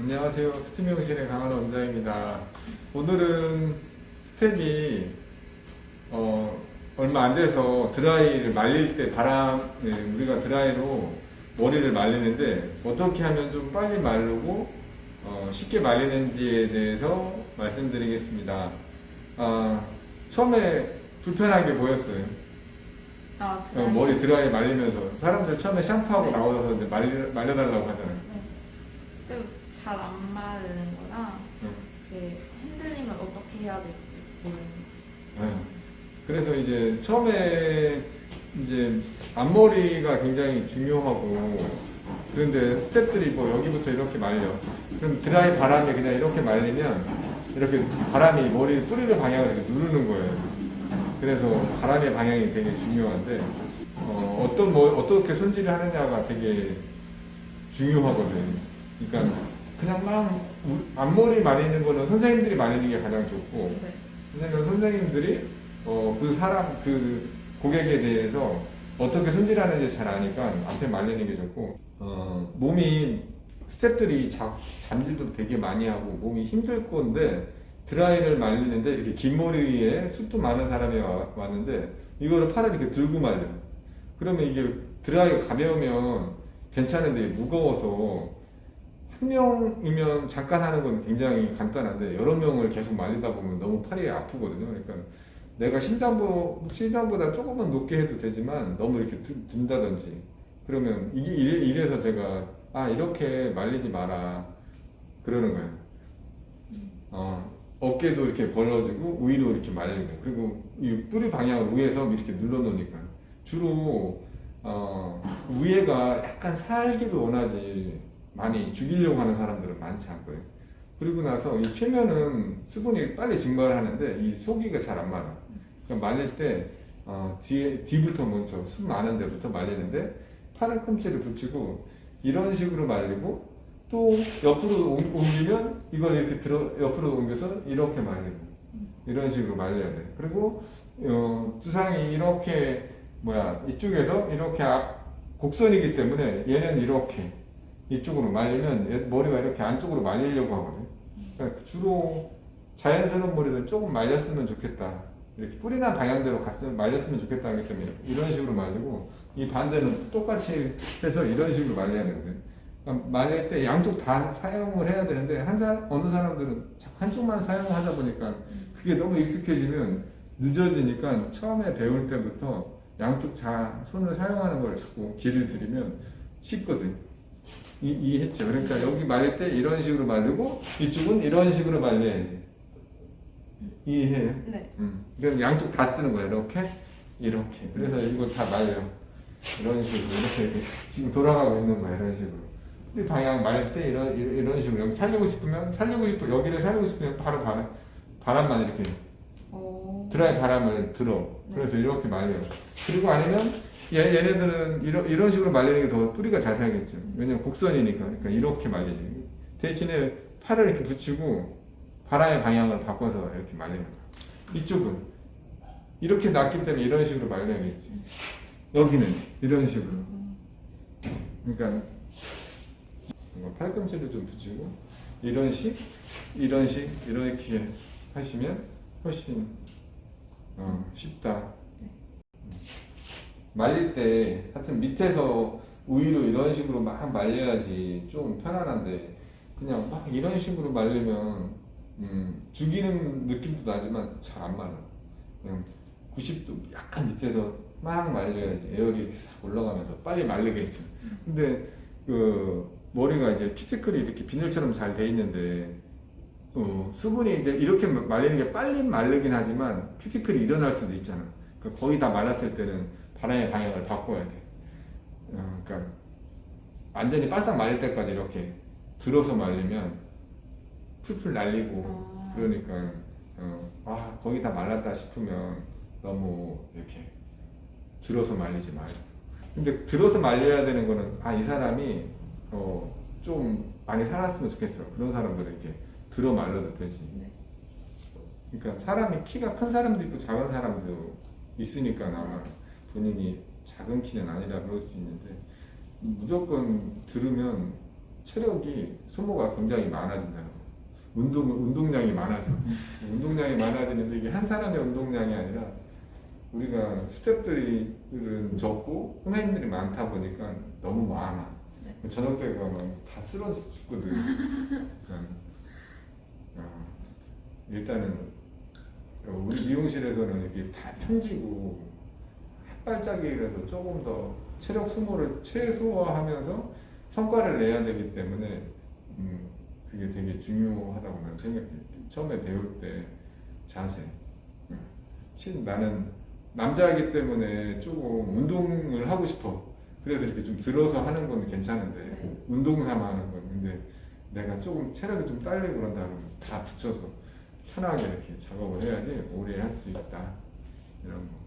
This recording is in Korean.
안녕하세요. 스팀용실의 강한 원장입니다. 오늘은 스텝이 어, 얼마 안 돼서 드라이를 말릴 때 바람 네, 우리가 드라이로 머리를 말리는데 어떻게 하면 좀 빨리 마르고 어, 쉽게 말리는지에 대해서 말씀드리겠습니다. 아, 처음에 불편한 게 뭐였어요? 아, 어, 머리 드라이 말리면서 사람들 처음에 샴푸하고 네. 나와서 말리, 말려달라고 하잖아요. 좀 잘 안 마르는 거랑 응. 그 핸들링을 어떻게 해야 될지 모르는 네. 그래서 이제 처음에 이제 앞머리가 굉장히 중요하고 그런데 스태프들이 뭐 여기부터 이렇게 말려 그럼 드라이 바람이 그냥 이렇게 말리면 이렇게 바람이 머리 뿌리를 방향을 이렇게 누르는 거예요 그래서 바람의 방향이 되게 중요한데 어, 어떤 뭐 어떻게 손질을 하느냐가 되게 중요하거든 그러니까 그냥 막 우- 앞머리 말리는 거는 선생님들이 말리는 게 가장 좋고 네. 왜냐면 선생님들이 어, 그 사람 그 고객에 대해서 어떻게 손질하는지 잘 아니까 앞에 말리는 게 좋고 어, 몸이 스태프들이 자, 잠질도 되게 많이 하고 몸이 힘들 건데 드라이를 말리는데 이렇게 긴 머리에 숱도 많은 사람이 와, 왔는데 이거를 팔을 이렇게 들고 말려 그러면 이게 드라이가 가벼우면 괜찮은데 무거워서 한 명이면 잠깐 하는 건 굉장히 간단한데 여러 명을 계속 말리다 보면 너무 팔이 아프거든요. 그러니까 내가 심장보, 심장보다 조금은 높게 해도 되지만 너무 이렇게 든- 든다든지 그러면 이게 이래, 이래 서 제가 아 이렇게 말리지 마라 그러는 거예요. 어, 어깨도 이렇게 벌러지고 위로 이렇게 말리고 그리고 이 뿌리 방향을 위에서 이렇게 눌러놓으니까 주로 어, 위에가 약간 살기를 원하지 많이 죽이려고 하는 사람들은 많지 않고요. 그리고 나서 이 표면은 수분이 빨리 증발을 하는데 이 속이가 잘 안 말아. 그러니까 말릴 때 어, 뒤에 뒤부터 먼저 숨 많은 데부터 말리는데 팔을 꿈치를 붙이고 이런 식으로 말리고 또 옆으로 옮- 옮기면 이걸 이렇게 들어 옆으로 옮겨서 이렇게 말리고 이런 식으로 말려야 돼. 그리고 어, 두상이 이렇게 뭐야 이쪽에서 이렇게 앞- 곡선이기 때문에 얘는 이렇게 이쪽으로 말리면 얘 머리가 이렇게 안쪽으로 말리려고 하거든. 그러니까 주로 자연스러운 머리는 조금 말렸으면 좋겠다. 이렇게 뿌리나 방향대로 갔으면 말렸으면 좋겠다 하기 때문에 이런 식으로 말리고 이 반대는 똑같이 해서 이런 식으로 말려야 되거든. 그러니까 말릴 때 양쪽 다 사용을 해야 되는데 한 사, 어느 사람들은 한쪽만 사용하다 보니까 그게 너무 익숙해지면 늦어지니까 처음에 배울 때부터 양쪽 다 손을 사용하는 걸 자꾸 기를 들이면 쉽거든. 이, 이해했죠? 그러니까 여기 말릴 때 이런 식으로 말리고 이쪽은 이런 식으로 말려야지. 이해해요? 네. 음. 그럼 양쪽 다 쓰는 거야. 이렇게, 이렇게. 그래서 이걸 다 말려. 이런 식으로 이렇게, 이렇게 지금 돌아가고 있는 거야. 이런 식으로. 이 방향 말릴 때 이런 이런 식으로 여기 살리고 싶으면 살리고 싶어 여기를 살리고 싶으면 바로 바람 바람만 이렇게 오. 드라이 바람을 들어. 그래서 이렇게 말려요. 그리고 아니면 얘, 얘네들은 이런, 이런 식으로 말리는 게 더 뿌리가 잘 살겠죠. 왜냐면 곡선이니까. 그러니까 이렇게 말리지. 대신에 팔을 이렇게 붙이고 바람의 방향을 바꿔서 이렇게 말리는 거야. 이쪽은 이렇게 놨기 때문에 이런 식으로 말려야겠지. 여기는 이런 식으로. 그러니까 팔꿈치를 좀 붙이고 이런 식, 이런 식 이렇게 하시면 훨씬 어, 쉽다. 말릴 때 하여튼 밑에서 우위로 이런 식으로 막 말려야지 좀 편안한데 그냥 막 이런 식으로 말리면 음, 죽이는 느낌도 나지만 잘 안 말라. 그냥 90도 약간 밑에서 막 말려야지 에어리 싹 올라가면서 빨리 말리겠죠. 근데 그 머리가 이제 키티클이 이렇게 비늘처럼 잘 돼 있는데 어, 수분이 이제 이렇게 말리는 게 빨리 마르긴 하지만 큐티클이 일어날 수도 있잖아. 그러니까 거의 다 말랐을 때는 바람의 방향을 바꿔야 돼. 어, 그러니까 완전히 바싹 말릴 때까지 이렇게 들어서 말리면 풀풀 날리고 아. 그러니까 어, 아 거의 다 말랐다 싶으면 너무 이렇게 들어서 말리지 말고. 근데 들어서 말려야 되는 거는 아 이 사람이 어, 좀 많이 살았으면 좋겠어. 그런 사람들은 이렇게 들어 말려도 되지. 네. 그러니까 사람이 키가 큰 사람도 있고 작은 사람도 있으니까 아마 본인이 작은 키는 아니라 그럴 수 있는데 무조건 들으면 체력이 소모가 굉장히 많아진다는 거. 운동 운동량이 많아져. 운동량이 많아지는데 이게 한 사람의 운동량이 아니라 우리가 스태프들은 적고 선생님들이 많다 보니까 너무 많아. 네. 저녁 때 가면 다 쓰러져 죽거든. 그러니까, 어, 일단은 우리 미용실에서는 이게 다 평지고 한 발짝이라도 조금 더 체력 소모를 최소화하면서 성과를 내야 되기 때문에 음, 그게 되게 중요하다고 나는 생각해. 처음에 배울 때 자세. 음. 친 나는 남자이기 때문에 조금 운동을 하고 싶어. 그래서 이렇게 좀 들어서 하는 건 괜찮은데 네. 운동 삼아 하는 건 근데 내가 조금 체력이 좀 딸리고 그런다 그러면 다 붙여서 편하게 이렇게 작업을 해야지 오래 할 수 있다 이런 거.